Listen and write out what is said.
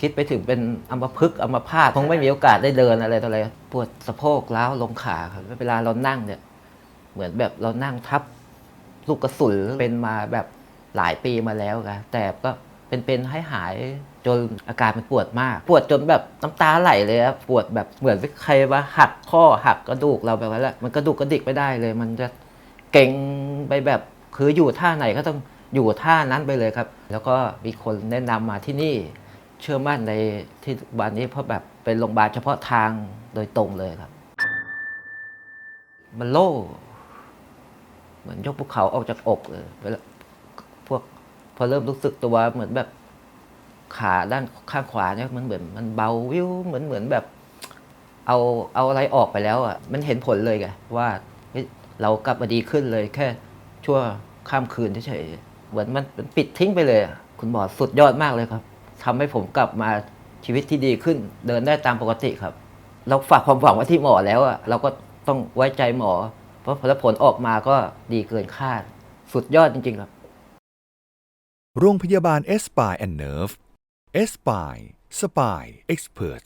คิดไปถึงเป็นอัมพฤกษ์อัมพาตคงไม่มีโอกาสได้เดินอะไรต่ออะไรปวดสะโพกล้าวลงขาครับเวลาเรานั่งเนี่ย เหมือนแบบเรานั่งทับลูกกระสุนเป็นมาแบบหลายปีมาแล้วครับแต่ก็เป็นๆให้หายจนอาการมันปวดมาก ปวดจนแบบน้ำตาไหลเลยครับปวดแบบเหมือนใครว่าหักข้อหักกระดูกเราแบบนั้นแหละมันกระดูกกระดิกไม่ได้เลย มันจะเก่งไปแบบคืออยู่ท่าไหนก็ต้องอยู่ท่านั้นไปเลยครับ แล้วก็มีคนแนะนำมาที่นี่ เชื่อมั่นในที่วันนี้เพราะแบบเป็นโรงพยาบาลเฉพาะทางโดยตรงเลยครับ มันโล่เหมือนยกภูเขาออกจากอกเลยเวลาพวกพอเริ่มรู้สึกตัวเหมือนแบบขาด้านข้างขวาเนี่ยมันเหมือนมันเบาวิวเหมือนเหมือนแบบ เอาเอาอะไรออกไปแล้วอะมันเห็นผลเลยไงว่าเรากลับมาดีขึ้นเลยแค่ชั่วข้ามคืนเฉยๆเหมือนมันมันปิดทิ้งไปเลย คุณหมอสุดยอดมากเลยครับ ทำให้ผมกลับมาชีวิตที่ดีขึ้น เดินได้ตามปกติครับ เราฝากความหวังไว้ที่หมอแล้วอะเราก็ต้องไว้ใจหมอ เพราะผลออกมาก็ดีเกินคาด สุดยอดจริง ๆ ครับ โรงพยาบาลเอสปายแอนเนิร์ฟเอสปายสปายเอ็กซ์เพรส